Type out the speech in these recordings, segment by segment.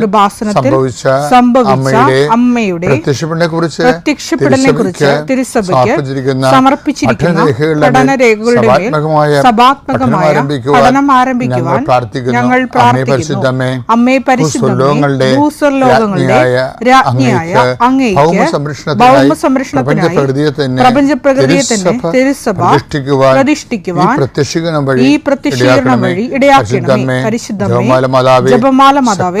കൃപാസനത്തിൽ സംഭവിച്ച അമ്മയുടെ പ്രത്യക്ഷപ്പെടനെ കുറിച്ച് കുറിച്ച് തിരുസഭയ്ക്ക് സമർപ്പിച്ചിരിക്കുന്ന പഠനരേഖകളുടെ സഭാത്മകമായ പഠനം ആരംഭിക്കുവാൻ ഞങ്ങൾ പ്രാർത്ഥിക്കുന്നു. അമ്മേ രാജ്ഞിയായ അങ്ങേക്ക് ഭൗമ സംരക്ഷണത്തിനായി തന്നെ തിരുസഭ പ്രതിഷ്ഠിക്കുവാൻ പ്രത്യക്ഷീകരണം വഴി ഈ പ്രത്യക്ഷീകരണം വഴി ഇടയാക്കണമേ. പരിശുദ്ധമേ ജപമാല മാതാവേ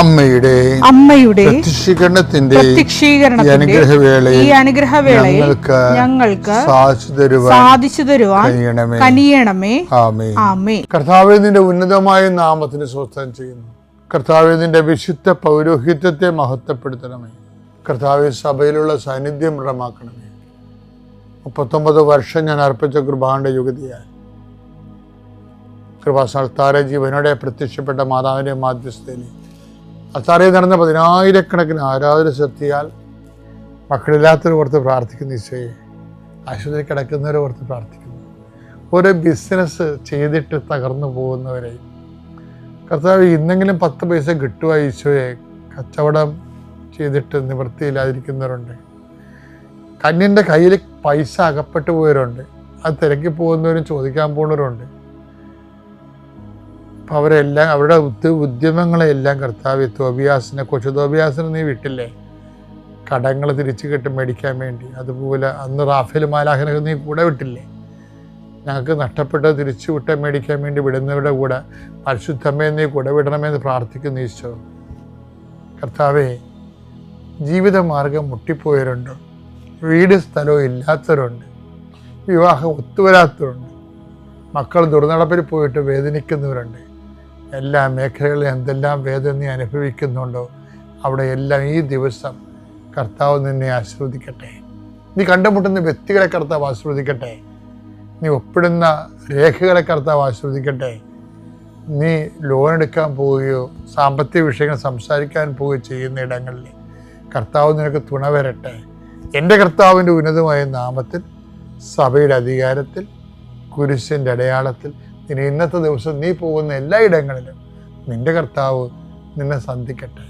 അമ്മയുടെ അമ്മയുടെ പ്രത്യക്ഷീകരണത്തിന്റെ അനുഗ്രഹവേളയിൽ ഈ അനുഗ്രഹവേളയിൽ ഞങ്ങൾക്ക് ഞങ്ങൾക്ക് സാധിച്ചു തരുവാൻ സാധിച്ചു തരുവാൻ കനിയണമേ. ആമേ ആമേ കർത്താവെ നിന്റെ ഉന്നതമായ നാമത്തിന് സ്വസ്ഥം ചെയ്യുന്നു. കർത്താവെ നിന്റെ വിശുദ്ധ പൗരോഹിത്യത്തെ മഹത്വപ്പെടുത്തണമേ. കർത്താവെ സഭയിലുള്ള സാന്നിധ്യം ദൃഢമാക്കണമേ. മുപ്പത്തൊമ്പത് വർഷം ഞാൻ അർപ്പിച്ച കൃപാന്റെ യുഗതിയായി കൃപാസ്ഥാന ജീവനോടെ പ്രത്യക്ഷപ്പെട്ട മാതാവിന്റെ മാധ്യസ്ഥയിൽ അത്താറയിൽ നടന്ന പതിനായിരക്കണക്കിന് ആരാധന ശക്തിയാൽ മക്കളില്ലാത്തവർ ഓർത്ത് പ്രാർത്ഥിക്കുന്ന ഈശോയെ. ആശുപത്രി കിടക്കുന്നവരെ ഓർത്ത് പ്രാർത്ഥിക്കുന്നു. ഒരു ബിസിനസ് ചെയ്തിട്ട് തകർന്നു പോകുന്നവരെ. കർത്താവ് ഇന്നെങ്കിലും പത്ത് പൈസ കിട്ടുക ഈശോയെ. കച്ചവടം ചെയ്തിട്ട് നിവൃത്തിയില്ലാതിരിക്കുന്നവരുണ്ട്. കന്യന്റെ കയ്യിൽ പൈസ അകപ്പെട്ടു പോയവരുണ്ട്. അത് തിരക്കി പോകുന്നവരും ചോദിക്കാൻ പോകുന്നവരുണ്ട്. അവരെല്ലാം അവരുടെ ഉദ്യ ഉദ്യമങ്ങളെല്ലാം കർത്താവ് തോബിയാസിനെ കൊച്ചു തോബിയാസിനെ നീ വിട്ടില്ലേ? കടങ്ങൾ തിരിച്ചു കിട്ടും മേടിക്കാൻ വേണ്ടി. അതുപോലെ അന്ന് റാഫേൽ മാലാഹനൊക്കെ നീ കൂടെ വിട്ടില്ലേ? ഞങ്ങൾക്ക് നഷ്ടപ്പെട്ട തിരിച്ചു വിട്ട മേടിക്കാൻ വേണ്ടി വിടുന്നവരുടെ കൂടെ പരിശുദ്ധമ്മയെ നീ കൂടെ വിടണമെന്ന് പ്രാർത്ഥിക്കുന്നു ഈശോ. കർത്താവേ ജീവിതമാർഗം മുട്ടിപ്പോയവരുണ്ട്. വീട് സ്ഥലവും ഇല്ലാത്തവരുണ്ട്. വിവാഹം ഒത്തുവരാത്തവരുണ്ട്. മക്കൾ ദുർനടപ്പിൽ പോയിട്ട് വേദനിക്കുന്നവരുണ്ട്. എല്ലാ മേഖലകളിലും എന്തെല്ലാം വേദന നീ അനുഭവിക്കുന്നുണ്ടോ അവിടെ എല്ലാം ഈ ദിവസം കർത്താവ് നിന്നെ ആസ്വദിക്കട്ടെ നീ കണ്ടുമുട്ടുന്ന വ്യക്തികളെ കർത്താവ് ആസ്വദിക്കട്ടെ നീ ഒപ്പിടുന്ന രേഖകളെ കർത്താവ് ആസ്വദിക്കട്ടെ നീ ലോൺ എടുക്കാൻ പോവുകയോ സാമ്പത്തിക വിഷയങ്ങൾ സംസാരിക്കാൻ പോവുകയോ ചെയ്യുന്ന ഇടങ്ങളിൽ കർത്താവ് നിനക്ക് തുണ വരട്ടെ. എന്റെ കർത്താവിന്റെ ഉന്നതമായ നാമത്തിൽ സഭയുടെ അധികാരത്തിൽ കുരിശിന്റെ അടയാളത്തിൽ ഇനി ഇന്നത്തെ ദിവസം നീ പോകുന്ന എല്ലായിടങ്ങളിലും നിന്റെ കർത്താവ് നിന്നെ സന്ധിക്കട്ടെ.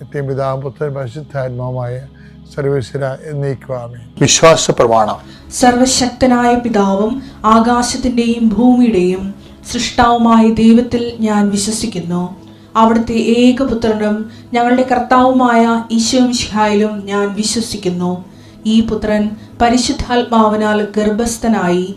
നിത്യം പിതാവും പുത്രൻ പരിശുദ്ധാത്മാവുമായ സർവേശ്വര എന്നീക്കുവാമേ. വിശ്വാസ പ്രമാണം. സർവശക്തനായ പിതാവും ആകാശത്തിന്റെയും ഭൂമിയുടെയും സൃഷ്ടാവുമായ ദൈവത്തിൽ ഞാൻ വിശ്വസിക്കുന്നു. അവിടുത്തെ ഏകപുത്രനും ഞങ്ങളുടെ കർത്താവുമായ ഈശോമിഷിഹായിലും ഞാൻ വിശ്വസിക്കുന്നു. ഈ പുത്രൻ പരിശുദ്ധാത്മാവിനാൽ ഗർഭസ്ഥനായി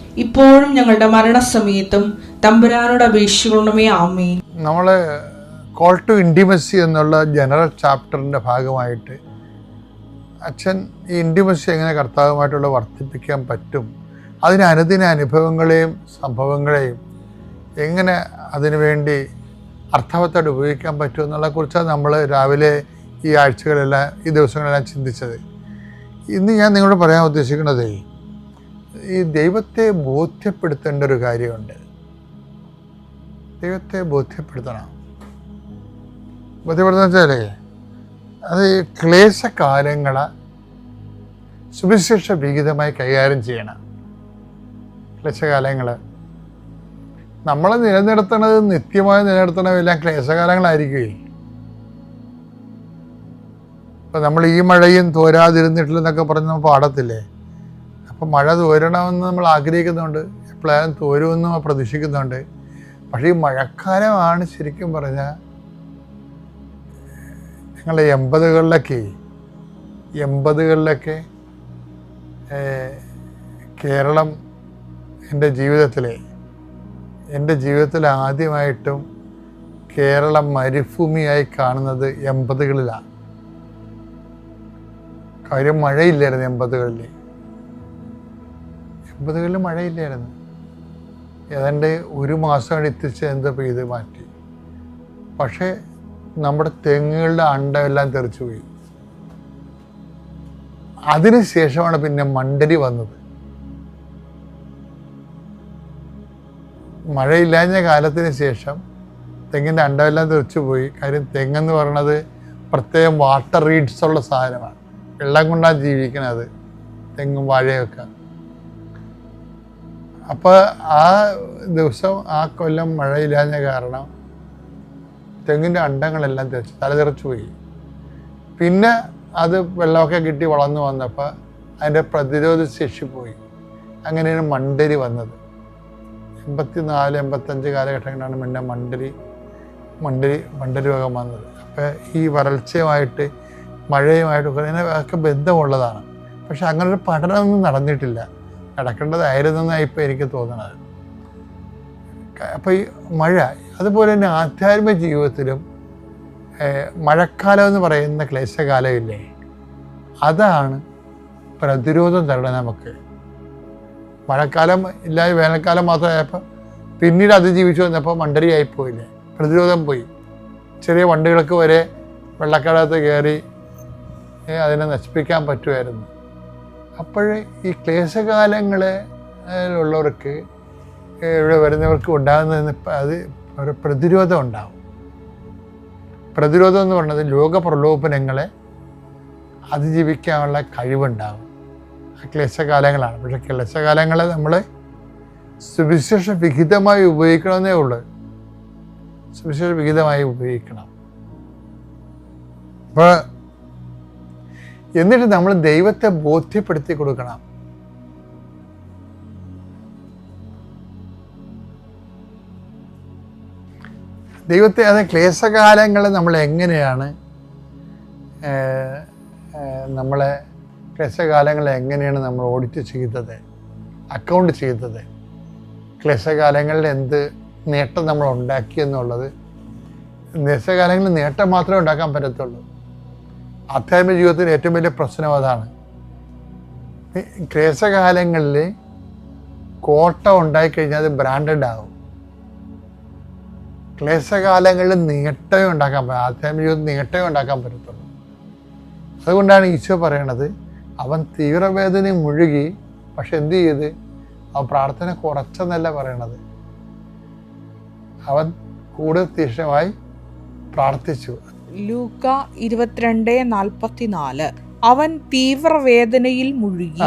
ഇപ്പോഴും ഞങ്ങളുടെ മരണസമയത്തും തമ്പുരാനോട് അപേക്ഷിക്കണമേ ആമേ നമ്മളെ കോൾ ടു ഇന്റിമസി എന്നുള്ള ജനറൽ ചാപ്റ്ററിന്റെ ഭാഗമായിട്ട് അച്ഛൻ ഈ ഇന്റിമസി എങ്ങനെ കർത്താവുമായിട്ടുള്ള വർദ്ധിപ്പിക്കാൻ പറ്റും അതിന് അനുദിന അനുഭവങ്ങളെയും സംഭവങ്ങളെയും എങ്ങനെ അതിനുവേണ്ടി അർത്ഥവത്തായിട്ട് ഉപയോഗിക്കാൻ പറ്റും എന്നുള്ളതിനെക്കുറിച്ചാണ് നമ്മൾ രാവിലെ ഈ ആഴ്ചകളെല്ലാം ഈ ദിവസങ്ങളെല്ലാം ചിന്തിച്ചത്. ഇന്ന് ഞാൻ നിങ്ങളോട് പറയാൻ ഉദ്ദേശിക്കുന്നത് ഈ ദൈവത്തെ ബോധ്യപ്പെടുത്തേണ്ട ഒരു കാര്യമുണ്ട്. ദൈവത്തെ ബോധ്യപ്പെടുത്തണം. ബോധ്യപ്പെടുത്തുന്ന വെച്ചാലേ അത് ക്ലേശകാലങ്ങളെ സുവിശേഷ വിഹിതമായി കൈകാര്യം ചെയ്യണം. ക്ലേശകാലങ്ങൾ നമ്മൾ നിലനിർത്തണത് നിത്യമായി നിലനിർത്തണമെല്ലാം ക്ലേശകാലങ്ങളായിരിക്കുകയും ഇപ്പം നമ്മൾ ഈ മഴയും തോരാതിരുന്നിട്ടില്ലെന്നൊക്കെ പറഞ്ഞ് നമ്മൾ പാടത്തില്ലേ? അപ്പം മഴ തോരണമെന്ന് നമ്മൾ ആഗ്രഹിക്കുന്നുണ്ട് എപ്പോഴായാലും തോരുമെന്ന് നമ്മൾ പ്രതീക്ഷിക്കുന്നുണ്ട്. പക്ഷേ ഈ മഴക്കാലമാണ് ശരിക്കും പറഞ്ഞാൽ ഞങ്ങൾ എൺപതുകളിലൊക്കെ എൺപതുകളിലൊക്കെ കേരളം എന്റെ ജീവിതത്തിലെ എന്റെ ജീവിതത്തിൽ ആദ്യമായിട്ടും കേരളം മരുഭൂമിയായി കാണുന്നത് എൺപതുകളിലാണ്. കാര്യം മഴയില്ലായിരുന്നു എൺപതുകളിൽ എൺപതുകളിൽ മഴയില്ലായിരുന്നു. ഏതാണ്ട് ഒരു മാസം കൊണ്ട് എത്തിച്ച് എന്താ പെയ്ത് മാറ്റി. പക്ഷേ നമ്മുടെ തെങ്ങുകളുടെ അണ്ടമെല്ലാം തെറിച്ചു പോയി. അതിനുശേഷമാണ് പിന്നെ മണ്ടരി വന്നത്. മഴയില്ലാഞ്ഞ കാലത്തിന് ശേഷം തെങ്ങിന്റെ അണ്ടമെല്ലാം തെറിച്ചു പോയി. കാര്യം തെങ്ങെന്ന് പറയണത് പ്രത്യേകം വാട്ടർ റീഡ്സ് ഉള്ള സാധനമാണ്. വെള്ളം കൊണ്ടാണ് ജീവിക്കുന്നത്. തെങ്ങും വാഴയൊക്കെ. അപ്പോൾ ആ ദിവസം ആ കൊല്ലം മഴയില്ലാഞ്ഞ കാരണം തെങ്ങിന്റെ അണ്ടങ്ങളെല്ലാം തെറിച്ച് തലതെറിച്ചു പോയി. പിന്നെ അത് വെള്ളമൊക്കെ കിട്ടി വളർന്നു വന്നപ്പോൾ അതിന്റെ പ്രതിരോധ ശേഷി പോയി. അങ്ങനെയാണ് മണ്ടരി വന്നത്. എൺപത്തി നാല് എൺപത്തഞ്ച് കാലഘട്ടങ്ങളിലാണ് പിന്നെ മണ്ടരി മണ്ടരി മണ്ടരി രോഗം വന്നത്. അപ്പോൾ ഈ വരൾച്ചയുമായിട്ട് മഴയുമായിട്ട് ഒക്കെ ബന്ധമുള്ളതാണ്. പക്ഷെ അങ്ങനൊരു പഠനമൊന്നും നടന്നിട്ടില്ല. നടക്കേണ്ടതായിരുന്നെന്നാണ് ഇപ്പോൾ എനിക്ക് തോന്നുന്നത് അപ്പോൾ ഈ മഴ അതുപോലെ തന്നെ ആധ്യാത്മിക ജീവിതത്തിലും മഴക്കാലം എന്ന് പറയുന്ന ക്ലേശകാലമില്ലേ അതാണ് പ്രതിരോധം തരണം നമുക്ക്. മഴക്കാലം ഇല്ലാതെ വേനൽക്കാലം മാത്രമായപ്പോൾ പിന്നീട് അതിജീവിച്ചു വന്നപ്പോൾ മണ്ടരിയായി പോയില്ലേ പ്രതിരോധം പോയി. ചെറിയ വണ്ടികൾക്ക് വരെ വെള്ളക്കടത്ത് കയറി അതിനെ നശിപ്പിക്കാൻ പറ്റുമായിരുന്നു. അപ്പോഴേ ഈ ക്ലേശകാലങ്ങളിലുള്ളവർക്ക് ഇവിടെ വരുന്നവർക്ക് ഉണ്ടാകുന്നതിന് അത് ഒരു പ്രതിരോധം ഉണ്ടാവും. പ്രതിരോധം എന്ന് പറയുന്നത് ലോകപ്രലോഭനങ്ങളെ അതിജീവിക്കാനുള്ള കഴിവുണ്ടാകും ആ ക്ലേശകാലങ്ങളാണ്. പക്ഷെ ക്ലേശകാലങ്ങളെ നമ്മൾ സുവിശേഷ വിഹിതമായി ഉപയോഗിക്കണമെന്നേ ഉള്ളൂ. സുവിശേഷ വിഹിതമായി ഉപയോഗിക്കണം. അപ്പോൾ എന്നിട്ട് നമ്മൾ ദൈവത്തെ ബോധ്യപ്പെടുത്തി കൊടുക്കണം. ദൈവത്തെ അത് ക്ലേശകാലങ്ങൾ നമ്മൾ എങ്ങനെയാണ് നമ്മളെ ക്ലേശകാലങ്ങളെ എങ്ങനെയാണ് നമ്മൾ ഓഡിറ്റ് ചെയ്തത് അക്കൗണ്ട് ചെയ്തത് ക്ലേശകാലങ്ങളിൽ എന്ത് നേട്ടം നമ്മൾ ഉണ്ടാക്കി എന്നുള്ളത് ക്ലേശകാലങ്ങളിൽ നേട്ടം മാത്രമേ ഉണ്ടാക്കാൻ പറ്റത്തുള്ളൂ. ആധ്യാത്മിക ജീവിതത്തിൽ ഏറ്റവും വലിയ പ്രശ്നം അതാണ്. ക്ലേശകാലങ്ങളിൽ കോട്ട ഉണ്ടായിക്കഴിഞ്ഞാൽ അത് ബ്രാൻഡഡ് ആവും. ക്ലേശകാലങ്ങളിൽ നീട്ടമേ ഉണ്ടാക്കാൻ പറ്റും ആധ്യാത്മിക ജീവിതത്തിൽ നീട്ടമേ ഉണ്ടാക്കാൻ പറ്റത്തുള്ളൂ. അതുകൊണ്ടാണ് ഈശോ പറയണത് അവൻ തീവ്രവേദന മുഴുകി പക്ഷെ എന്തു ചെയ്ത്? അവൻ പ്രാർത്ഥന കുറച്ചെന്നല്ല പറയണത്. അവൻ കൂടുതൽ തീക്ഷ്ണമായി പ്രാർത്ഥിച്ചു. ലൂക്ക ഇരുപത്തിരണ്ട് നാൽപ്പത്തിനാല്. അവൻ തീവ്രവേദനയിൽ മുഴുകി.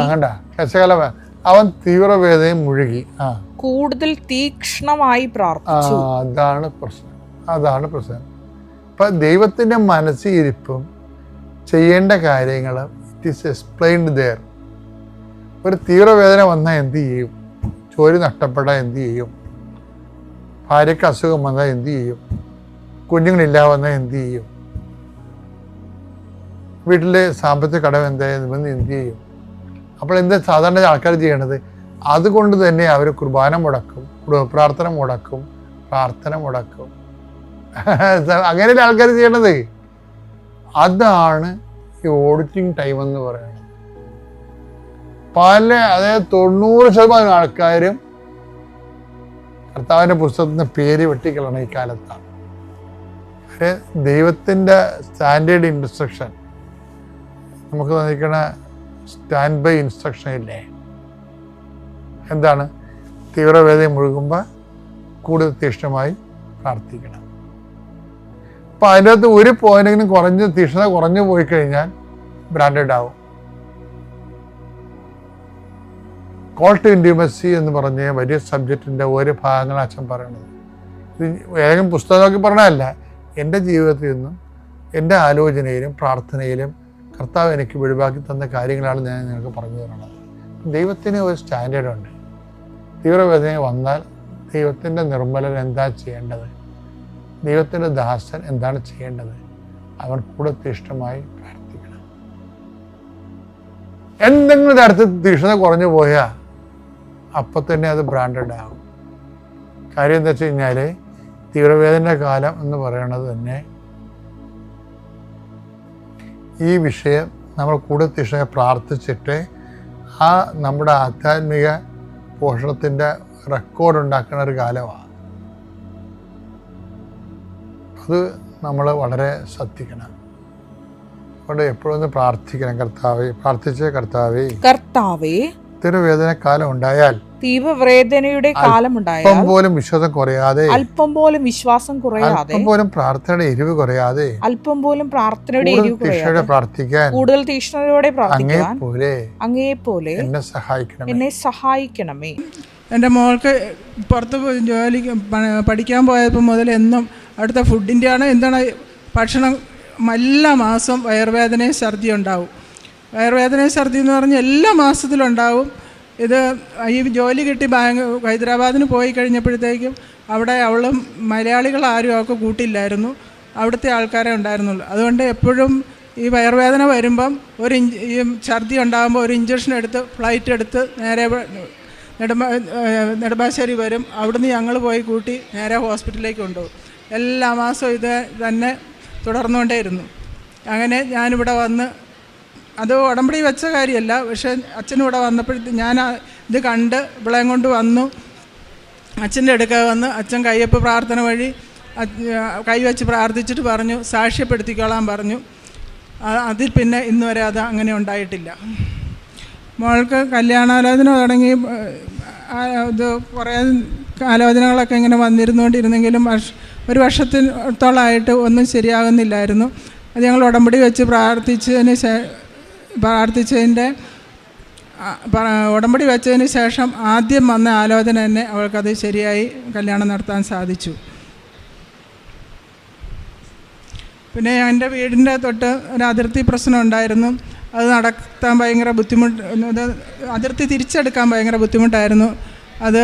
അവൻ തീവ്രവേദനയിൽ മുഴുകി. കൂടുതൽ തീക്ഷ്ണമായി പ്രാർത്ഥിച്ചു. അതാണ് പ്രശ്നം. അതാണ് പ്രശ്നം. ഇപ്പൊ ദൈവത്തിന്റെ മനസ്സിരിപ്പും ചെയ്യേണ്ട കാര്യങ്ങളും ഇറ്റ് ഈസ് എക്സ്പ്ലെയിൻഡ് ദെയർ ഒരു തീവ്രവേദന വന്നാൽ എന്ത് ചെയ്യും? ജോലി നഷ്ടപ്പെട്ടാൽ എന്ത് ചെയ്യും? ഭാര്യയ്ക്ക് അസുഖം വന്നാൽ എന്ത് ചെയ്യും? കുഞ്ഞുങ്ങളില്ലാ വന്നാൽ എന്ത് ചെയ്യും? വീട്ടിലെ സാമ്പത്തിക കടം എന്തായിരുന്നു എന്ത് ചെയ്യും? അപ്പോൾ എന്താ സാധാരണ ആൾക്കാർ ചെയ്യണത്? അതുകൊണ്ട് തന്നെ അവർ കുർബാന മുടക്കും പ്രാർത്ഥന മുടക്കും പ്രാർത്ഥന മുടക്കും. അങ്ങനെയല്ല ആൾക്കാർ ചെയ്യണത്? അതാണ് ഈ ഓഡിറ്റിംഗ് ടൈം എന്ന് പറയുന്നത്. പല അതായത് തൊണ്ണൂറ് ശതമാനം ആൾക്കാരും കർത്താവിന്റെ പുസ്തകത്തിന്റെ പേര് വെട്ടിക്കളണം ഈ കാലത്താണ്. ദൈവത്തിന്റെ സ്റ്റാൻഡേർഡ് ഇൻസ്ട്രക്ഷൻ നമുക്ക് തന്നിരിക്കണ സ്റ്റാൻഡ് ബൈ ഇൻസ്ട്രക്ഷൻ ഇല്ലേ? എന്താണ്? തീവ്രവേദന മുഴുകുമ്പോൾ കൂടുതൽ തീക്ഷ്ണമായി പ്രാർത്ഥിക്കണം. അപ്പം അതിന്റെ അകത്ത് ഒരു പോയിന്റെങ്കിലും കുറഞ്ഞ് തീക്ഷ്ണത കുറഞ്ഞു പോയി കഴിഞ്ഞാൽ ബ്രാൻഡഡ് ആവും. കോൾ ടു ഇൻഡ്യൂമസി എന്ന് പറഞ്ഞ വലിയ സബ്ജക്റ്റിന്റെ ഒരു ഭാഗങ്ങൾ അച്ഛൻ പറയണത്. ഇത് ഏതെങ്കിലും പുസ്തകമൊക്കെ പറഞ്ഞതല്ല എന്റെ ജീവിതത്തിൽ നിന്നും എന്റെ ആലോചനയിലും പ്രാർത്ഥനയിലും കർത്താവ് എനിക്ക് വെളിവാക്കി തന്ന കാര്യങ്ങളാണ് ഞാൻ നിങ്ങൾക്ക് പറഞ്ഞു തരുന്നത്. ദൈവത്തിന് ഒരു സ്റ്റാൻഡേർഡ് ഉണ്ട്. തീവ്രവേദന വന്നാൽ ദൈവത്തിന്റെ നിർമ്മലൻ എന്താ ചെയ്യേണ്ടത്? ദൈവത്തിന്റെ ദാസൻ എന്താണ് ചെയ്യേണ്ടത്? അവൻ കൂടെ തീഷ്ണമായി പ്രാർത്ഥിക്കണം. എന്തെങ്കിലും തരത്തിൽ തീഷ്ണത കുറഞ്ഞു പോയാൽ അപ്പം തന്നെ അത് ബ്രാൻഡഡ് ആകും. കാര്യം എന്താ വെച്ച് കഴിഞ്ഞാൽ തീവ്രവേദന കാലം എന്ന് പറയുന്നത് തന്നെ ഈ വിഷയം നമ്മൾ കൂടുതൽ തീക്ഷണമായി പ്രാർത്ഥിച്ചിട്ട് ആ നമ്മുടെ ആധ്യാത്മിക പോഷണത്തിന്റെ റെക്കോർഡ് ഉണ്ടാക്കുന്ന ഒരു കാലമാണ്. അത് നമ്മൾ വളരെ ശ്രദ്ധിക്കണം. അതുകൊണ്ട് എപ്പോഴും ഒന്ന് പ്രാർത്ഥിക്കണം കർത്താവേ പ്രാർത്ഥിച്ചേ കർത്താവേ. കർത്താവേ. തീവ്രവേദന കാലം ഉണ്ടായാൽ തീവ്രവേദനയുടെ അല്പം കാലമുണ്ടായാൽ പോലും വിശ്വാസം കുറയാതെ അല്പം പോലും വിശ്വാസം കുറയാതെ അല്പം പോലും പ്രാർത്ഥനയുടെ എരിവ് കുറയാതെ അല്പം പോലും പ്രാർത്ഥനയുടെ കൂടുതൽ എരിവ് കുറയാതെ പ്രാർത്ഥിക്കാൻ കൂടുതൽ തീഷ്ണതയോടെ അങ്ങേ പോലെ എന്നെ സഹായിക്കണം എന്നെ സഹായിക്കണമേ. എന്റെ മോൾക്ക് പുറത്ത് പോയി ജോലിക്ക് പഠിക്കാൻ പോയപ്പോൾ മുതൽ എന്നും അവിടുത്തെ ഫുഡിന്റെ ആണ് എന്താണ് ഭക്ഷണം എല്ലാ മാസം വയറുവേദനയും ഛർദി ഉണ്ടാവും. വയറുവേദനയും ഛർദി എന്ന് പറഞ്ഞാൽ എല്ലാ മാസത്തിലും ഉണ്ടാവും. ഇത് ഈ ജോലി കിട്ടി ബാങ്ക് ഹൈദരാബാദിന് പോയി കഴിഞ്ഞപ്പോഴത്തേക്കും അവിടെ അവളും മലയാളികൾ ആരും അവൾക്ക് കൂട്ടില്ലായിരുന്നു. അവിടുത്തെ ആൾക്കാരെ ഉണ്ടായിരുന്നുള്ളൂ. അതുകൊണ്ട് എപ്പോഴും ഈ വയറുവേദന വരുമ്പം ഒരു ഇഞ്ച് ഈ ഛർദി ഉണ്ടാകുമ്പോൾ ഒരു ഇഞ്ചക്ഷൻ എടുത്ത് ഫ്ലൈറ്റ് എടുത്ത് നേരെ നെടുമ്പാ നെടുമ്പാശ്ശേരി വരും. അവിടുന്ന് ഞങ്ങൾ പോയി കൂട്ടി നേരെ ഹോസ്പിറ്റലിലേക്ക് കൊണ്ടുപോകും. എല്ലാ മാസവും ഇത് തന്നെ തുടർന്നുകൊണ്ടേയിരുന്നു. അങ്ങനെ ഞാനിവിടെ വന്ന് അത് ഉടമ്പടി വെച്ച കാര്യമല്ല. പക്ഷേ അച്ഛനിവിടെ വന്നപ്പോഴത്തെ ഞാൻ ഇത് കണ്ട് ഇവിളെയും കൊണ്ട് വന്നു. അച്ഛന്റെ അടുക്ക വന്ന് അച്ഛൻ കയ്യപ്പ് പ്രാർത്ഥന വഴി കൈവച്ച് പ്രാർത്ഥിച്ചിട്ട് പറഞ്ഞു സാക്ഷ്യപ്പെടുത്തിക്കോളാൻ പറഞ്ഞു. അതിൽ പിന്നെ ഇന്ന് വരെ അത് അങ്ങനെ ഉണ്ടായിട്ടില്ല. മോൾക്ക് കല്യാണാലോചന തുടങ്ങി ഇത് കുറേ ആലോചനകളൊക്കെ ഇങ്ങനെ വന്നിരുന്നുകൊണ്ടിരുന്നെങ്കിലും വർഷ ഒരു വർഷത്തോളമായിട്ട് ഒന്നും ശരിയാകുന്നില്ലായിരുന്നു. അത് ഞങ്ങൾ ഉടമ്പടി വെച്ച് പ്രാർത്ഥിച്ചതിന് ശേ പ്രാർത്ഥിച്ചതിന്റെ ഉടമ്പടി വെച്ചതിന് ശേഷം ആദ്യം വന്ന ആലോചന തന്നെ അവൾക്കത് ശരിയായി കല്യാണം നടത്താൻ സാധിച്ചു. പിന്നെ എന്റെ വീടിന്റെ തൊട്ട് ഒരു അതിർത്തി പ്രശ്നം ഉണ്ടായിരുന്നു. അത് നടത്താൻ ഭയങ്കര ബുദ്ധിമുട്ട് അത് അതിർത്തി തിരിച്ചെടുക്കാൻ ഭയങ്കര ബുദ്ധിമുട്ടായിരുന്നു. അത്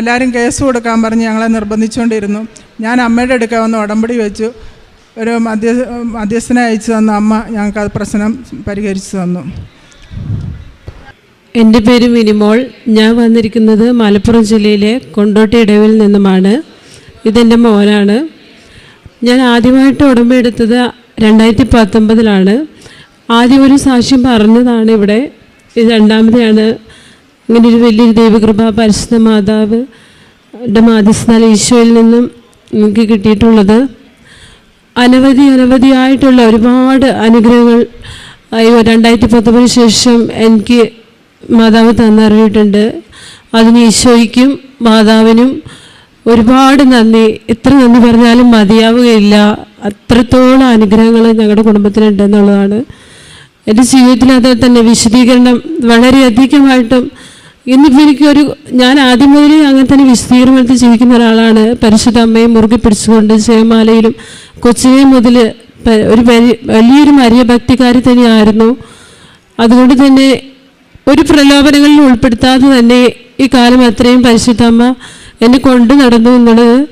എല്ലാവരും കേസ് കൊടുക്കാൻ പറഞ്ഞ് ഞങ്ങളെ നിർബന്ധിച്ചുകൊണ്ടിരുന്നു. ഞാൻ അമ്മയുടെ അടുക്കാൻ വന്ന് ഉടമ്പടി വെച്ചു. ഒരു മധ്യ മധ്യസ്ഥനെ അയച്ചു തന്ന അമ്മ ഞങ്ങൾക്ക് അത് പ്രശ്നം പരിഹരിച്ചു തന്നു. എന്റെ പേര് മിനിമോൾ. ഞാൻ വന്നിരിക്കുന്നത് മലപ്പുറം ജില്ലയിലെ കൊണ്ടോട്ടി ഇടവിൽ നിന്നുമാണ്. ഇതെന്റെ മോനാണ്. ഞാൻ ആദ്യമായിട്ട് ഉടമ്പെടുത്തത് രണ്ടായിരത്തി പത്തൊമ്പതിലാണ് ആദ്യം ഒരു സാക്ഷ്യം പറഞ്ഞതാണ് ഇവിടെ. ഇത് രണ്ടാമതെയാണ്. ഇങ്ങനെ ഒരു വലിയൊരു ദൈവകൃപ പരിശുദ്ധ മാതാവ് ടെ മാധ്യസ്ഥാന ഈശോയിൽ നിന്നും എനിക്ക് കിട്ടിയിട്ടുള്ളത്. അനവധി അനവധിയായിട്ടുള്ള ഒരുപാട് അനുഗ്രഹങ്ങൾ രണ്ടായിരത്തി പത്തൊമ്പതിന് ശേഷം എനിക്ക് മാതാവ് തന്നറിയിട്ടുണ്ട്. അതിന് ഈശോയ്ക്കും മാതാവിനും ഒരുപാട് നന്ദി. എത്ര നന്ദി പറഞ്ഞാലും മതിയാവുകയില്ല. അത്രത്തോളം അനുഗ്രഹങ്ങൾ ഞങ്ങളുടെ കുടുംബത്തിനുണ്ടെന്നുള്ളതാണ് എന്റെ ജീവിതത്തിനകത്ത് തന്നെ വിശദീകരണം വളരെയധികമായിട്ടും ഇന്നിപ്പോൾ എനിക്കൊരു ഞാൻ ആദ്യം മുതലേ അങ്ങനെ തന്നെ വിശദീകരണത്തിൽ ജീവിക്കുന്ന ഒരാളാണ്. പരിശുദ്ധ അമ്മയെ മുറുകെ പിടിച്ചുകൊണ്ട് ജയമാലയിലും കൊച്ചിനെ മുതൽ ഒരു വലി- വലിയൊരു മരിയ ഭക്തിക്കാരി തന്നെയായിരുന്നു. അതുകൊണ്ട് തന്നെ ഒരു പ്രലോഭനങ്ങളിൽ ഉൾപ്പെടുത്താതെ തന്നെ ഈ കാലം അത്രയും പരിശുദ്ധ അമ്മ എന്നെ കൊണ്ടു നടന്നു എന്നുള്ളത്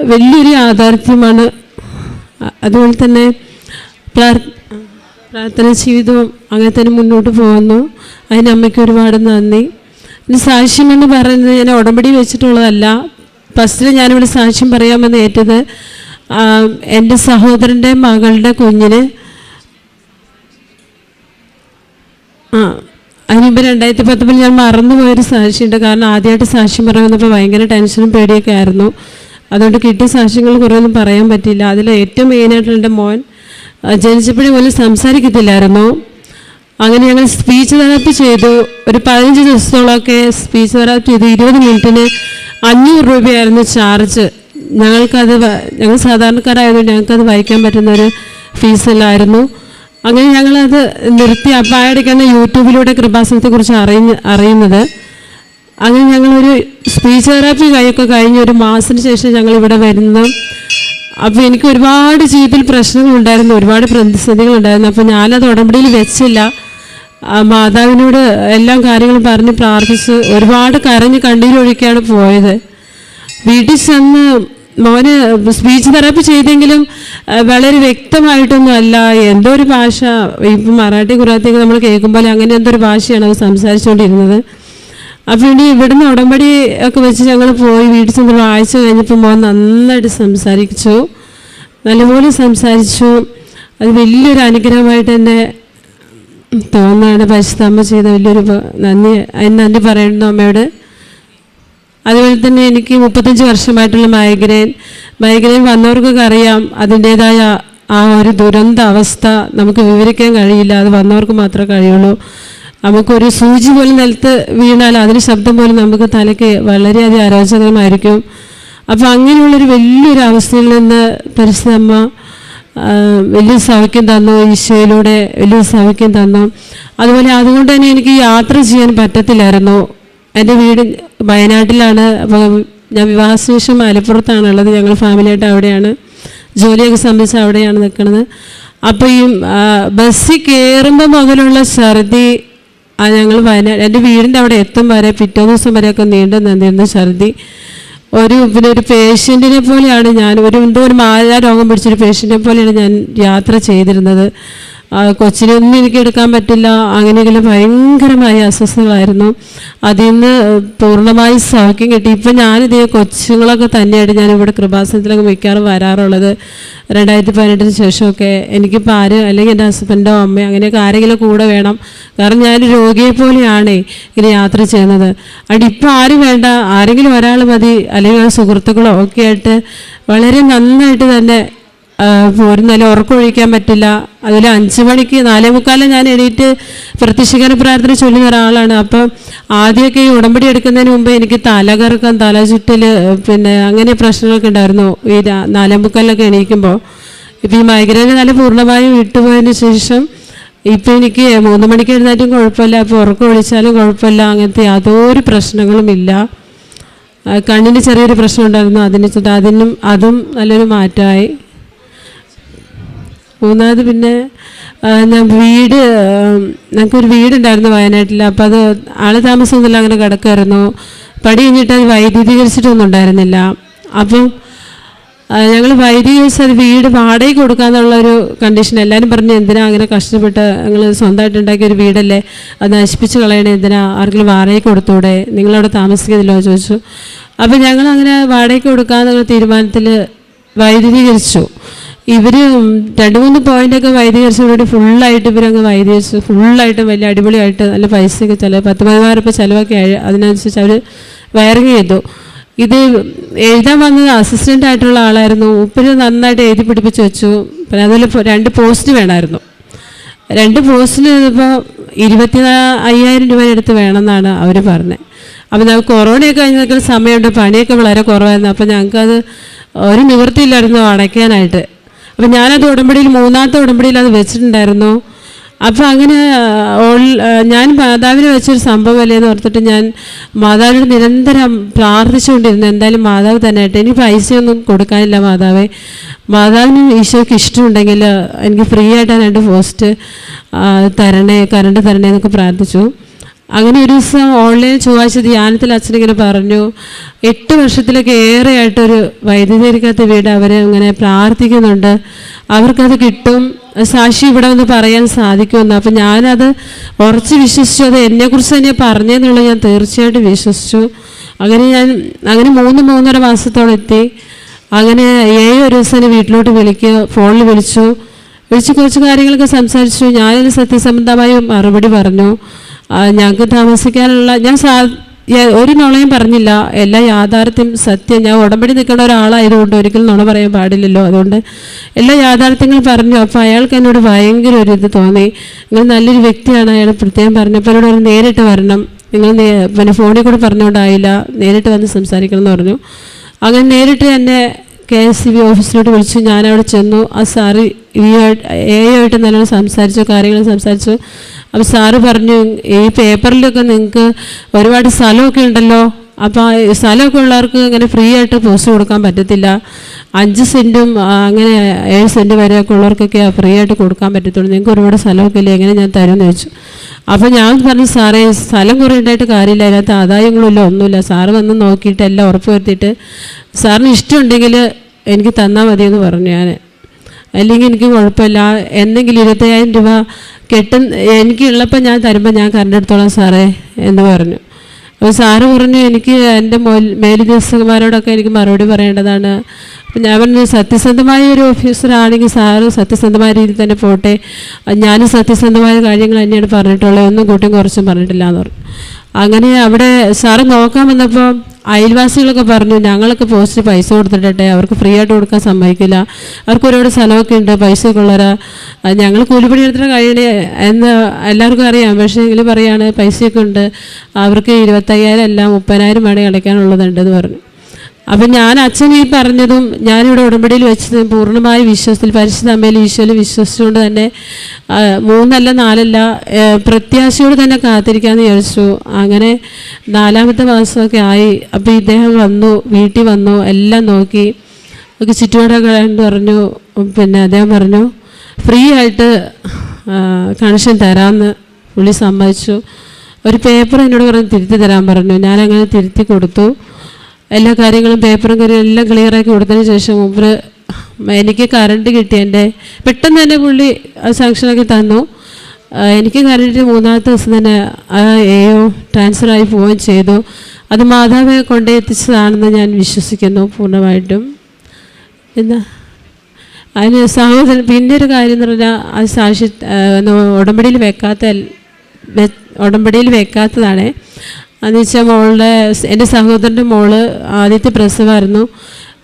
വലിയൊരു യാഥാർത്ഥ്യമാണ്. അതുപോലെ തന്നെ പ്രാർത്ഥന ജീവിതവും അങ്ങനെ തന്നെ മുന്നോട്ട് പോകുന്നു അതിന് അമ്മയ്ക്ക് ഒരുപാട് നന്ദി. സാക്ഷ്യം എന്ന് പറയുന്നത് ഞാൻ ഉടമ്പടി വെച്ചിട്ടുള്ളതല്ല. ഫസ്റ്റിൽ ഞാനിവിടെ സാക്ഷ്യം പറയാമെന്ന് ഏറ്റത് എന്റെ സഹോദരന്റെ മകളുടെ കുഞ്ഞിന്. ആ അതിനുമുമ്പ് രണ്ടായിരത്തി പത്തൊമ്പതിൽ ഞാൻ മറന്നുപോയൊരു സാക്ഷിയുണ്ട് കാരണം ആദ്യമായിട്ട് സാക്ഷ്യം പറയാൻ വന്നപ്പോൾ ഭയങ്കര ടെൻഷനും പേടിയൊക്കെ ആയിരുന്നു. അതുകൊണ്ട് കിട്ടിയ സാക്ഷ്യങ്ങൾ കുറേ ഒന്നും പറയാൻ പറ്റിയില്ല. അതിൽ ഏറ്റവും മെയിനായിട്ടുള്ള എന്റെ മോൻ ജനിച്ചപ്പോഴേ പോലും സംസാരിക്കത്തില്ലായിരുന്നു. അങ്ങനെ ഞങ്ങൾ സ്പീച്ച് തെറാപ്പി ചെയ്തു. ഒരു പതിനഞ്ച് ദിവസത്തോളമൊക്കെ സ്പീച്ച് തെറാപ്പി ചെയ്തു. ഇരുപത് മിനിറ്റിന് അഞ്ഞൂറ് രൂപയായിരുന്നു ചാർജ് ഞങ്ങൾക്കത് ഞങ്ങൾ സാധാരണക്കാരായതുകൊണ്ട് ഞങ്ങൾക്കത് വഹിക്കാൻ പറ്റുന്ന ഒരു ഫീസല്ലായിരുന്നു അങ്ങനെ ഞങ്ങളത് നിർത്തി. അപ്പം ആ ഇടയ്ക്കാണ് യൂട്യൂബിലൂടെ കൃപാസനത്തെക്കുറിച്ച് അറിയുന്ന അറിയുന്നത്. അങ്ങനെ ഞങ്ങളൊരു സ്പീച്ച് തെറാപ്പി കഴിയൊക്കെ കഴിഞ്ഞ് ഒരു മാസത്തിന് ശേഷം ഞങ്ങൾ ഇവിടെ വരുന്നു. അപ്പോൾ എനിക്ക് ഒരുപാട് ജീവിതത്തിൽ പ്രശ്നങ്ങളുണ്ടായിരുന്നു. ഒരുപാട് പ്രതിസന്ധികളുണ്ടായിരുന്നു. അപ്പോൾ ഞാനത് ഉടമ്പടിയിൽ വെച്ചില്ല. മാതാവിനോട് എല്ലാ കാര്യങ്ങളും പറഞ്ഞ് പ്രാർത്ഥിച്ച് ഒരുപാട് കരഞ്ഞ് കണ്ണീരൊഴുക്കിയാണ് പോയത്. വീട്ടിൽ ചെന്ന് മോന് സ്പീച്ച് തെറാപ്പി ചെയ്തെങ്കിലും വളരെ വ്യക്തമായിട്ടൊന്നും അല്ല. എന്തോ ഒരു ഭാഷ ഇപ്പം മറാഠി ഗുജറാത്തിയൊക്കെ നമ്മൾ കേൾക്കുമ്പോൾ അങ്ങനെ എന്തോ ഒരു ഭാഷയാണ് അവർ സംസാരിച്ചുകൊണ്ടിരുന്നത്. അപ്പോൾ ഇനി ഇവിടുന്ന് ഉടമ്പടി ഒക്കെ വെച്ച് ഞങ്ങൾ പോയി വീട്ടിൽ ചെന്ന് വായിച്ച് കഴിഞ്ഞപ്പോൾ മോൻ നന്നായിട്ട് സംസാരിച്ചു. നല്ലപോലെ സംസാരിച്ചു. അത് വലിയൊരു അനുഗ്രഹമായിട്ട് തന്നെ തോന്നുകയാണ് പരിശുദ്ധമ്മ ചെയ്ത വലിയൊരു നന്ദി. അതിന് നന്ദി പറയുന്നു അമ്മയോട്. അതുപോലെ തന്നെ എനിക്ക് മുപ്പത്തഞ്ച് വർഷമായിട്ടുള്ള മൈഗ്രെയിൻ മൈഗ്രെയിൻ വന്നവർക്കൊക്കെ അറിയാം അതിന്റേതായ ആ ഒരു ദുരന്ത അവസ്ഥ നമുക്ക് വിവരിക്കാൻ കഴിയില്ല. അത് വന്നവർക്ക് മാത്രമേ കഴിയുള്ളൂ. നമുക്കൊരു സൂചി പോലും നിലത്ത് വീണാൽ അതിന് ശബ്ദം പോലും നമുക്ക് തലയ്ക്ക് വളരെയധികം അരോചകമായിരിക്കും അപ്പോൾ അങ്ങനെയുള്ളൊരു വലിയൊരു അവസ്ഥയിൽ നിന്ന് പരിശുദ്ധമ്മ വലിയ സൗഖ്യം തന്നു ഈശോയിലൂടെ വലിയ സൗഖ്യം തന്നു. അതുപോലെ അതുകൊണ്ട് തന്നെ എനിക്ക് യാത്ര ചെയ്യാൻ പറ്റത്തില്ലായിരുന്നു. എന്റെ വീട് വയനാട്ടിലാണ്. അപ്പോൾ ഞാൻ വിവാഹശേഷം മലപ്പുറത്താണുള്ളത്. ഞങ്ങൾ ഫാമിലിയായിട്ട് അവിടെയാണ്. ജോലിയൊക്കെ സംബന്ധിച്ച് അവിടെയാണ് നിൽക്കുന്നത്. അപ്പോൾ ഈ ബസ്സിൽ കയറുമ്പോൾ മുതലുള്ള ഛർദി ഞങ്ങൾ വയനാട് എന്റെ വീടിന്റെ അവിടെ എത്തും വരെ പിറ്റേ ദിവസം വരെയൊക്കെ നീണ്ടു നിന്നിരുന്ന ഛർദി. ഒരു പിന്നെ ഒരു പേഷ്യന്റിനെ പോലെയാണ് ഞാൻ. ഒരു എന്തോ ഒരു മാരാ രോഗം പിടിച്ചൊരു പേഷ്യന്റിനെ പോലെയാണ് ഞാൻ യാത്ര ചെയ്തിരുന്നത്. കൊച്ചിനൊന്നും എനിക്ക് എടുക്കാൻ പറ്റില്ല. അങ്ങനെയെങ്കിലും ഭയങ്കരമായ അസ്വസ്ഥകളായിരുന്നു അതിൽ നിന്ന് പൂർണമായി സൗഖ്യം കിട്ടി. ഇപ്പം ഞാനിതേ കൊച്ചുങ്ങളൊക്കെ തന്നെയായിട്ട് ഞാൻ ഇവിടെ കൃപാസനത്തിലൊക്കെ മിക്കാറും വരാറുള്ളത്. രണ്ടായിരത്തി പതിനെട്ടിന് ശേഷമൊക്കെ എനിക്കിപ്പോൾ ആര് അല്ലെങ്കിൽ എന്റെ ഹസ്ബൻഡോ അമ്മയോ അങ്ങനെയൊക്കെ ആരെങ്കിലും കൂടെ വേണം. കാരണം ഞാൻ രോഗിയെ പോലെയാണ് ഇങ്ങനെ യാത്ര ചെയ്യുന്നത്. അതുകൊണ്ട് ഇപ്പോൾ ആര് വേണ്ട ആരെങ്കിലും ഒരാൾ മതി അല്ലെങ്കിൽ സുഹൃത്തുക്കളോ ഒക്കെ ആയിട്ട് വളരെ നന്നായിട്ട് തന്നെ ഒരു നല്ല ഉറക്കമൊഴിക്കാൻ പറ്റില്ല. അതിൽ അഞ്ച് മണിക്ക് നാലേ മുക്കാലം ഞാൻ എണീറ്റ് പ്രത്യക്ഷീകരണ പ്രാർത്ഥന ചൊല്ലുന്ന ഒരാളാണ്. അപ്പം ആദ്യമൊക്കെ ഈ ഉടമ്പടി എടുക്കുന്നതിന് മുമ്പ് എനിക്ക് തലകറക്കം തല ചുറ്റൽ പിന്നെ അങ്ങനെ പ്രശ്നങ്ങളൊക്കെ ഉണ്ടായിരുന്നു. ഈ നാലേ മുക്കാലിലൊക്കെ എണീക്കുമ്പോൾ ഇപ്പം ഈ മൈഗ്രൈൻ നല്ല പൂർണമായും വിട്ടുപോയതിന് ശേഷം ഇപ്പം എനിക്ക് മൂന്ന് മണിക്ക് എഴുന്നേറ്റും കുഴപ്പമില്ല. അപ്പോൾ ഉറക്കം ഒഴിച്ചാലും കുഴപ്പമില്ല. അങ്ങനത്തെ യാതൊരു പ്രശ്നങ്ങളും ഇല്ല. കണ്ണിന് ചെറിയൊരു പ്രശ്നം ഉണ്ടായിരുന്നു. അതിന് അതിനും അതും നല്ലൊരു മാറ്റമായി. മൂന്നാമത് പിന്നെ വീട് ഞങ്ങൾക്കൊരു വീടുണ്ടായിരുന്നു വയനാട്ടിൽ അപ്പോൾ അത് ആളെ താമസമൊന്നുമില്ല അങ്ങനെ കിടക്കായിരുന്നു പടി കഴിഞ്ഞിട്ട് അത് വൈദ്യുതീകരിച്ചിട്ടൊന്നും ഉണ്ടായിരുന്നില്ല. അപ്പം ഞങ്ങൾ വൈദ്യുതീകരിച്ച് അത് വീട് വാടകയ്ക്ക് കൊടുക്കാന്നുള്ള ഒരു കണ്ടീഷൻ എല്ലാവരും പറഞ്ഞു എന്തിനാ അങ്ങനെ കഷ്ടപ്പെട്ട് ഞങ്ങൾ സ്വന്തമായിട്ട് ഉണ്ടാക്കിയ ഒരു വീടല്ലേ? അത് നശിപ്പിച്ച് കളയണേ എന്തിനാ? ആർക്കെങ്കിലും വാടകയ്ക്ക് കൊടുത്തൂടെ? നിങ്ങളവിടെ താമസിക്കുന്നില്ലോ ചോദിച്ചു. അപ്പോൾ ഞങ്ങൾ അങ്ങനെ വാടകയ്ക്ക് കൊടുക്കാമെന്നുള്ള തീരുമാനത്തിൽ വൈദ്യുതീകരിച്ചു. ഇവർ രണ്ട് മൂന്ന് പോയിന്റൊക്കെ വൈദ്യുതീകരിച്ചതോടെ ഫുള്ളായിട്ട് ഇവരങ്ങ് വൈദ്യുതീകരിച്ചു ഫുള്ളായിട്ട് വലിയ അടിപൊളിയായിട്ട് നല്ല പൈസയൊക്കെ ചില പത്ത് പതിനായിരം രൂപ ചിലവൊക്കെ അതിനനുസരിച്ച് അവർ വയറിങ് ചെയ്തു. ഇത് എഴുതാൻ വന്നത് അസിസ്റ്റന്റ് ആയിട്ടുള്ള ആളായിരുന്നു. ഉപ്പിന് നന്നായിട്ട് എഴുതി പിടിപ്പിച്ച് വെച്ചു. പിന്നെ അതിൽ രണ്ട് പോസ്റ്റ് വേണമായിരുന്നു രണ്ട് പോസ്റ്റിന് ഇപ്പോൾ ഇരുപത്തി അയ്യായിരം രൂപ അടുത്ത് വേണമെന്നാണ് അവർ പറഞ്ഞത് അപ്പോൾ ഞങ്ങൾക്ക് കൊറോണയൊക്കെ കഴിഞ്ഞ് നിൽക്കുന്ന സമയമുണ്ട്. പണിയൊക്കെ വളരെ കുറവായിരുന്നു. അപ്പോൾ ഞങ്ങൾക്കത് ഒരു നിവൃത്തിയില്ലായിരുന്നു അടയ്ക്കാനായിട്ട്. അപ്പം ഞാനത് ഉടമ്പടിയിൽ മൂന്നാമത്തെ ഉടമ്പടിയിൽ അത് വെച്ചിട്ടുണ്ടായിരുന്നു. അപ്പം അങ്ങനെ ഓൾ- ഞാൻ മാതാവിനെ വെച്ചൊരു സംഭവമല്ലേ എന്ന് ഓർത്തിട്ട് ഞാൻ മാതാവിനോട് നിരന്തരം പ്രാർത്ഥിച്ചുകൊണ്ടിരുന്നു. എന്തായാലും മാതാവ് തന്നെ ആയിട്ട് എനിക്ക് പൈസയൊന്നും കൊടുക്കാനില്ല മാതാവേ. മാതാവിന് ഈശോയ്ക്ക് ഇഷ്ടമുണ്ടെങ്കിൽ എനിക്ക് ഫ്രീ ആയിട്ടാണ് രണ്ട് പോസ്റ്റ് തരണേ കറണ്ട് തരണേ എന്നൊക്കെ പ്രാർത്ഥിച്ചു. അങ്ങനെ ഒരു ദിവസം ഓൺലൈൻ ചൊവ്വാഴ്ച ധ്യാനത്തിൽ അച്ഛനിങ്ങനെ പറഞ്ഞു എട്ട് വർഷത്തിലൊക്കെ ഏറെയായിട്ടൊരു വൈദ്യുതീകരിക്കാത്ത വീട് അവർ അങ്ങനെ പ്രാർത്ഥിക്കുന്നുണ്ട്. അവർക്കത് കിട്ടും. സാക്ഷി ഇവിടെ വന്ന് പറയാൻ സാധിക്കുമെന്ന്. അപ്പം ഞാനത് ഉറച്ച് വിശ്വസിച്ചു. അത് എന്നെക്കുറിച്ച് തന്നെ പറഞ്ഞതെന്നുള്ളത് ഞാൻ തീർച്ചയായിട്ടും വിശ്വസിച്ചു. അങ്ങനെ ഞാൻ അങ്ങനെ മൂന്ന് മൂന്നര മാസത്തോളം എത്തി. അങ്ങനെ ഏഴ് ഒരു ദിവസം വീട്ടിലോട്ട് വിളിക്കുക ഫോണിൽ വിളിച്ചു. വിളിച്ച് കുറച്ച് കാര്യങ്ങളൊക്കെ സംസാരിച്ചു. ഞാനൊരു സത്യസന്ധമായ മറുപടി പറഞ്ഞു. ഞങ്ങൾക്ക് താമസിക്കാനുള്ള ഞാൻ ഒരു നുണയും പറഞ്ഞില്ല. എല്ലാ യാഥാർത്ഥ്യം സത്യം. ഞാൻ ഉടമ്പടി നിൽക്കുന്ന ഒരാളായതുകൊണ്ട് ഒരിക്കലും നുണ പറയാൻ പാടില്ലല്ലോ. അതുകൊണ്ട് എല്ലാ യാഥാർത്ഥ്യങ്ങളും പറഞ്ഞു. അപ്പോൾ അയാൾക്ക് എന്നോട് ഭയങ്കര ഒരു ഇത് തോന്നി. നിങ്ങൾ നല്ലൊരു വ്യക്തിയാണ്. അയാൾ പ്രത്യേകം പറഞ്ഞപ്പോൾ എന്നോട് നേരിട്ട് വരണം. നിങ്ങൾ പിന്നെ ഫോണിൽ കൂടെ പറഞ്ഞുകൊണ്ടായില്ല. നേരിട്ട് വന്ന് സംസാരിക്കണം എന്ന് പറഞ്ഞു. അങ്ങനെ നേരിട്ട് എന്നെ കെ എസ് സി ബി ഓഫീസിലോട്ട് വിളിച്ചു ഞാൻ അവിടെ ചെന്നു. ആ സാറ് ആയിട്ട് നല്ലോണം സംസാരിച്ചു കാര്യങ്ങൾ സംസാരിച്ചു. അപ്പോൾ സാറ് പറഞ്ഞു ഈ പേപ്പറിലൊക്കെ നിങ്ങൾക്ക് ഒരുപാട് സ്ഥലമൊക്കെ ഉണ്ടല്ലോ. അപ്പോൾ സ്ഥലമൊക്കെ ഉള്ളവർക്ക് ഇങ്ങനെ ഫ്രീ ആയിട്ട് പോസ്റ്റ് കൊടുക്കാൻ പറ്റത്തില്ല. അഞ്ച് സെന്റും അങ്ങനെ ഏഴ് സെന്റ് വരെയൊക്കെ ഉള്ളവർക്കൊക്കെ ഫ്രീ ആയിട്ട് കൊടുക്കാൻ പറ്റത്തുള്ളൂ. നിങ്ങൾക്ക് ഒരുപാട് സ്ഥലമൊക്കെ ഇല്ലേ? എങ്ങനെ ഞാൻ തരുമെന്ന് ചോദിച്ചു. അപ്പോൾ ഞാൻ പറഞ്ഞു സാറേ സ്ഥലം കുറേ ഉണ്ടായിട്ട് കാര്യമില്ല. അതിനകത്ത് ആദായങ്ങളില്ല ഒന്നുമില്ല. സാറ് വന്ന് നോക്കിയിട്ട് എല്ലാം ഉറപ്പ് വരുത്തിയിട്ട് സാറിന് ഇഷ്ടമുണ്ടെങ്കിൽ എനിക്ക് തന്നാൽ എന്ന് പറഞ്ഞു ഞാൻ അല്ലെങ്കിൽ എനിക്ക് കുഴപ്പമില്ല. എന്തെങ്കിലും ഇരുപത്തയ്യായിരം രൂപ കെട്ടും എനിക്കുള്ളപ്പോൾ ഞാൻ തരുമ്പോൾ ഞാൻ കറണ്ടെടുത്തോളാം സാറേ എന്ന് പറഞ്ഞു. അപ്പോൾ സാറ് പറഞ്ഞു എനിക്ക് എന്റെ മേലുദ്യോഗസ്ഥന്മാരോടൊക്കെ എനിക്ക് മറുപടി പറയേണ്ടതാണ്. അപ്പം ഞാൻ പറഞ്ഞു സത്യസന്ധമായ ഒരു ഓഫീസറാണെങ്കിൽ സാറ് സത്യസന്ധമായ രീതിയിൽ തന്നെ പോട്ടെ. ഞാനും സത്യസന്ധമായ കാര്യങ്ങൾ തന്നെയാണ് പറഞ്ഞിട്ടുള്ളത്. ഒന്നും കൂട്ടിയും കുറച്ചും പറഞ്ഞിട്ടില്ല എന്ന് പറഞ്ഞു. അങ്ങനെ അവിടെ സാറ് നോക്കാൻ വന്നപ്പോൾ അയൽവാസികളൊക്കെ പറഞ്ഞു ഞങ്ങളൊക്കെ പോസ്റ്റ് പൈസ കൊടുത്തിട്ടെ അവർക്ക് ഫ്രീ ആയിട്ട് കൊടുക്കാൻ സമ്മതിക്കില്ല. അവർക്ക് ഒരുപാട് സ്ഥലമൊക്കെ ഉണ്ട് പൈസ ഒക്കെ ഉള്ളവരാ ഞങ്ങൾ കൂലിപ്പണി എടുത്തിട്ട് കഴിയണേ എന്ന് എല്ലാവർക്കും അറിയാം. പക്ഷേ എങ്കിൽ പറയാണ് പൈസയൊക്കെ ഉണ്ട്. അവർക്ക് ഇരുപത്തയ്യായിരം അല്ല മുപ്പതിനായിരം വേണേൽ അടയ്ക്കാനുള്ളതുണ്ടെന്ന് പറഞ്ഞു. അപ്പം ഞാൻ അച്ഛൻ ഈ പറഞ്ഞതും ഞാനിവിടെ ഉടമ്പടിയിൽ വെച്ചത് പൂർണമായ വിശ്വസത്തിൽ പരിശുദ്ധ അമ്മയിൽ ഈശോയിൽ വിശ്വസിച്ചുകൊണ്ട് തന്നെ മൂന്നല്ല നാലല്ല പ്രത്യാശയോട് തന്നെ കാത്തിരിക്കാമെന്ന് വിചാരിച്ചു. അങ്ങനെ നാലാമത്തെ മാസമൊക്കെ ആയി. അപ്പോൾ ഇദ്ദേഹം വന്നു വീട്ടിൽ വന്നു എല്ലാം നോക്കി. ഒക്കെ ചുറ്റുപാടൊക്കെ പറഞ്ഞു പിന്നെ അദ്ദേഹം പറഞ്ഞു ഫ്രീ ആയിട്ട് കണക്ഷൻ തരാമെന്ന് പുള്ളി സമ്മതിച്ചു. ഒരു പേപ്പർ എന്നോട് പറഞ്ഞ് തിരുത്തി തരാൻ പറഞ്ഞു. ഞാനങ്ങനെ തിരുത്തി കൊടുത്തു. എല്ലാ കാര്യങ്ങളും പേപ്പറും കാര്യം എല്ലാം ക്ലിയറാക്കി കൊടുത്തതിന് ശേഷം മുമ്പ് എനിക്ക് കറണ്ട് കിട്ടി എന്റെ പെട്ടെന്ന് തന്നെ പുള്ളി സാങ്ഷനാക്കി തന്നു. എനിക്ക് കറണ്ട് മൂന്നാമത്തെ ദിവസം തന്നെ ആ എയോ ട്രാൻസ്ഫറായി പോവുകയും ചെയ്തു. അത് മാതാവെ കൊണ്ടേ എത്തിച്ചതാണെന്ന് ഞാൻ വിശ്വസിക്കുന്നു പൂർണമായിട്ടും. എന്നാ അതിന് സഹോദരൻ പിന്നെ ഒരു കാര്യം എന്ന് പറഞ്ഞാൽ അത് സാക്ഷി ആ, ഉടമ്പടിയിൽ വെക്കാത്ത ഉടമ്പടിയിൽ വെക്കാത്തതാണ്. അതെന്ന് വെച്ചാൽ മോളുടെ എന്റെ സഹോദരന്റെ മോൾ ആദ്യത്തെ പ്രസവമായിരുന്നു.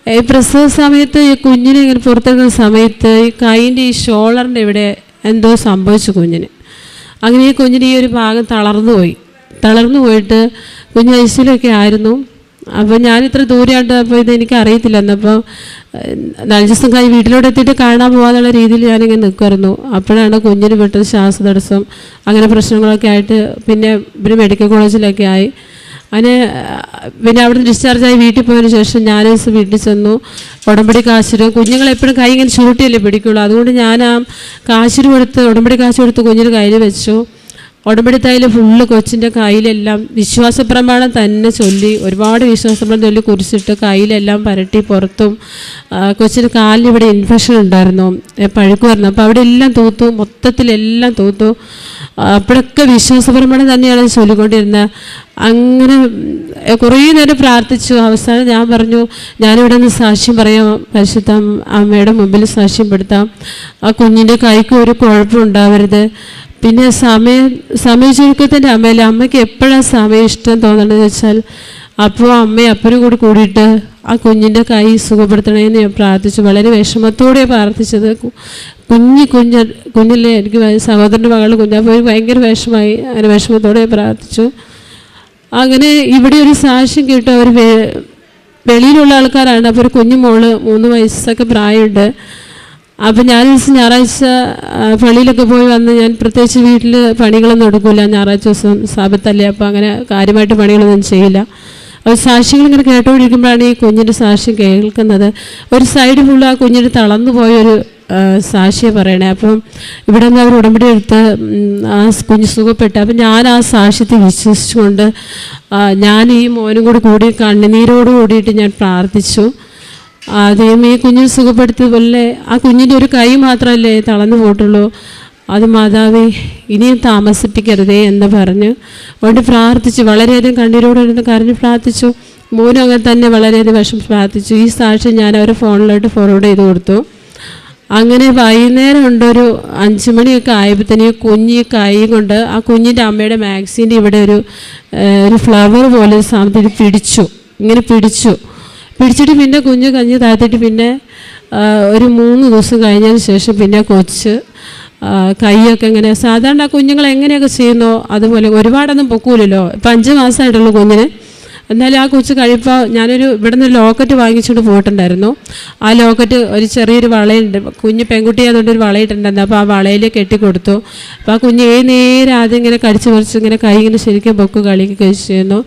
ഈ പ്രസവ സമയത്ത് ഈ കുഞ്ഞിനെ ഇങ്ങനെ പുറത്തെടുക്കുന്ന സമയത്ത് ഈ കൈന്റെ ഈ ഷോളറിന്റെ ഇവിടെ എന്തോ സംഭവിച്ചു കുഞ്ഞിന്. അങ്ങനെ ഈ കുഞ്ഞിന് ഈ ഒരു ഭാഗം തളർന്നു പോയി. തളർന്നു പോയിട്ട് കുഞ്ഞ് ഐസിലൊക്കെ ആയിരുന്നു. അപ്പോൾ ഞാൻ ഇത്ര ദൂരെയായിട്ട് അപ്പോൾ ഇത് എനിക്ക് അറിയത്തില്ല എന്നപ്പോൾ നാല് ദിവസം കഴിഞ്ഞ് വീട്ടിലോട്ട് എത്തിയിട്ട് കാണാൻ പോകാന്നുള്ള രീതിയിൽ ഞാനിങ്ങനെ നിൽക്കുമായിരുന്നു അപ്പോഴാണ് കുഞ്ഞിന് പെട്ടെന്ന് ശ്വാസതടസ്സം അങ്ങനെ പ്രശ്നങ്ങളൊക്കെ ആയിട്ട് പിന്നെ ഇവർ മെഡിക്കൽ കോളേജിലൊക്കെ ആയി. ആ, പിന്നെ അവിടെ ഡിസ്ചാർജ് ആയി വീട്ടിൽ പോയതിനു ശേഷം ഞാൻ വീട്ടിൽ ചെന്നു. ഉടമ്പടി കാശിരും കുഞ്ഞുങ്ങളെപ്പോഴും കൈ ഇങ്ങനെ ചൂട്ടിയല്ലേ പിടിക്കുള്ളൂ. അതുകൊണ്ട് ഞാൻ ആ കാശിരും എടുത്ത് ഉടമ്പടി കാശ് കൊടുത്ത് കുഞ്ഞിന് കയ്യിൽ വെച്ചു. ഉടമ്പടി തൈൽ ഫുള്ള് കൊച്ചിന്റെ കയ്യിലെല്ലാം വിശ്വാസ പ്രമാണം തന്നെ ചൊല്ലി ഒരുപാട് വിശ്വാസ പ്രമാണം ചൊല്ലി കുരിച്ചിട്ട് കയ്യിലെല്ലാം പരട്ടി പുറത്തും കൊച്ചിന്റെ കൊച്ചിന് ഇവിടെ ഇൻഫെക്ഷൻ ഉണ്ടായിരുന്നു പഴുക്ക് വരുന്നു അപ്പോൾ അവിടെ എല്ലാം തൂത്തു മൊത്തത്തിലെല്ലാം തൂത്തു. അപ്പോഴൊക്കെ വിശ്വാസ പ്രമാണം തന്നെയാണ് ചൊല്ലിക്കൊണ്ടിരുന്നത്. അങ്ങനെ കുറേ നേരം പ്രാർത്ഥിച്ചു. അവസാനം ഞാൻ പറഞ്ഞു ഞാനിവിടെ നിന്ന് സാക്ഷ്യം പറയാം പരിശുദ്ധ അമ്മയുടെ മുമ്പിൽ സാക്ഷ്യം പെടുത്താം. ആ കുഞ്ഞിന്റെ കൈക്ക് ഒരു കുഴപ്പം ഉണ്ടാവരുത്. പിന്നെ സമയം ചുരുക്കത്തിന്റെ അമ്മയിൽ അമ്മയ്ക്ക് എപ്പോഴാണ് സമയം ഇഷ്ടം തോന്നണമെന്ന് വെച്ചാൽ അപ്പോൾ അമ്മയും അപ്പനും കൂടി കൂടിയിട്ട് ആ കുഞ്ഞിന്റെ കൈ സുഖപ്പെടുത്തണമെന്ന് ഞാൻ പ്രാർത്ഥിച്ചു. വളരെ വിഷമത്തോടെ പ്രാർത്ഥിച്ചത്. കുഞ്ഞ് കുഞ്ഞി കുഞ്ഞ് കുഞ്ഞിലെ എനിക്ക് സഹോദരന്റെ മകളുടെ കുഞ്ഞ്. അപ്പോൾ ഭയങ്കര വിഷമായി അങ്ങനെ വിഷമത്തോടെ പ്രാർത്ഥിച്ചു. അങ്ങനെ ഇവിടെ ഒരു സാക്ഷ്യം കേട്ടു അവർ വെളിയിലുള്ള ആൾക്കാരാണ്. അപ്പോൾ ഒരു കുഞ്ഞു മോൾ മൂന്ന് വയസ്സൊക്കെ പ്രായമുണ്ട്. അപ്പം ഞാൻ ഞായറാഴ്ച പള്ളിയിലൊക്കെ പോയി വന്ന് ഞാൻ പ്രത്യേകിച്ച് വീട്ടിൽ പണികളൊന്നും എടുക്കില്ല ഞായറാഴ്ച ദിവസം സാപത്തല്ലേ അപ്പോൾ അങ്ങനെ കാര്യമായിട്ട് പണികളൊന്നും ചെയ്യില്ല. അപ്പോൾ സാക്ഷികൾ ഇങ്ങനെ കേട്ടുകൊണ്ടിരിക്കുമ്പോഴാണ് ഈ കുഞ്ഞിന്റെ സാക്ഷ്യം കേൾക്കുന്നത്. ഒരു സൈഡ് ഫുള്ള് ആ കുഞ്ഞിന് തളർന്നു പോയൊരു സാക്ഷിയെ പറയണേ. അപ്പം ഇവിടെ നിന്ന് അവർ ഉടമ്പടി എടുത്ത് ആ കുഞ്ഞ് സുഖപ്പെട്ടു. അപ്പം ഞാൻ ആ സാക്ഷ്യത്തെ വിശ്വസിച്ചുകൊണ്ട് ഞാൻ ഈ മോനും കൂടി കൂടി കണ്ണുനീരോട് കൂടിയിട്ട് ഞാൻ പ്രാർത്ഥിച്ചു. ആ, ദൈവമേ ഈ കുഞ്ഞിനെ സുഖപ്പെടുത്തിയതുപോലെ ആ കുഞ്ഞിന്റെ ഒരു കൈ മാത്രമല്ലേ തളർന്നു പോയിട്ടുള്ളൂ. അത് മാതാവേ ഇനിയും താമസിപ്പിക്കരുതേ എന്ന് പറഞ്ഞ്. അതുകൊണ്ട് പ്രാർത്ഥിച്ചു. വളരെയധികം കണ്ണീരോട് ഇരുന്ന് കരഞ്ഞ് പ്രാർത്ഥിച്ചു. മോനും അങ്ങനെ തന്നെ വളരെയധികം വിഷം പ്രാർത്ഥിച്ചു. ഈ സാക്ഷ്യം ഞാൻ അവരെ ഫോണിലോട്ട് ഫോർവേഡ് ചെയ്ത് കൊടുത്തു. അങ്ങനെ വൈകുന്നേരം ഉണ്ടൊരു അഞ്ച് മണിയൊക്കെ ആയപ്പോഴത്തേന് കുഞ്ഞി കൈ കൊണ്ട് ആ കുഞ്ഞിന്റെ അമ്മയുടെ മാക്സിന്റെ ഇവിടെ ഒരു ഒരു ഫ്ലവർ പോലെ ഒരു സാധനത്തിൽ പിടിച്ചു. ഇങ്ങനെ പിടിച്ചു. പിടിച്ചിട്ട് പിന്നെ കുഞ്ഞ് കഞ്ഞ് താഴ്ത്തിട്ട് പിന്നെ ഒരു മൂന്ന് ദിവസം കഴിഞ്ഞതിന് ശേഷം പിന്നെ കൊച്ച് കൈയൊക്കെ ഇങ്ങനെ സാധാരണ കുഞ്ഞുങ്ങൾ എങ്ങനെയൊക്കെ ചെയ്യുന്നോ അതുപോലെ ഒരുപാടൊന്നും പൊക്കൂലല്ലോ. ഇപ്പം അഞ്ച് മാസമായിട്ടുള്ളൂ കുഞ്ഞിന്. എന്നാലും ആ കൊച്ചു കഴിപ്പോൾ ഞാനൊരു ഇവിടെ നിന്ന് ലോക്കറ്റ് വാങ്ങിച്ചുകൊണ്ട് പോയിട്ടുണ്ടായിരുന്നു. ആ ലോക്കറ്റ് ഒരു ചെറിയൊരു വളയുണ്ട്. കുഞ്ഞ് പെൺകുട്ടി അതുകൊണ്ട് ഒരു വളയിട്ടുണ്ടായിരുന്നു. അപ്പോൾ ആ വളയിൽ കെട്ടിക്കൊടുത്തു. അപ്പോൾ ആ കുഞ്ഞ് ഏത് നേരം ആദ്യം ഇങ്ങനെ കടിച്ചു പറിച്ച് ഇങ്ങനെ കൈ ഇങ്ങനെ ശരിക്കും പൊക്ക് കളിക്കുകയൊക്കെ ചെയ്യുന്നു.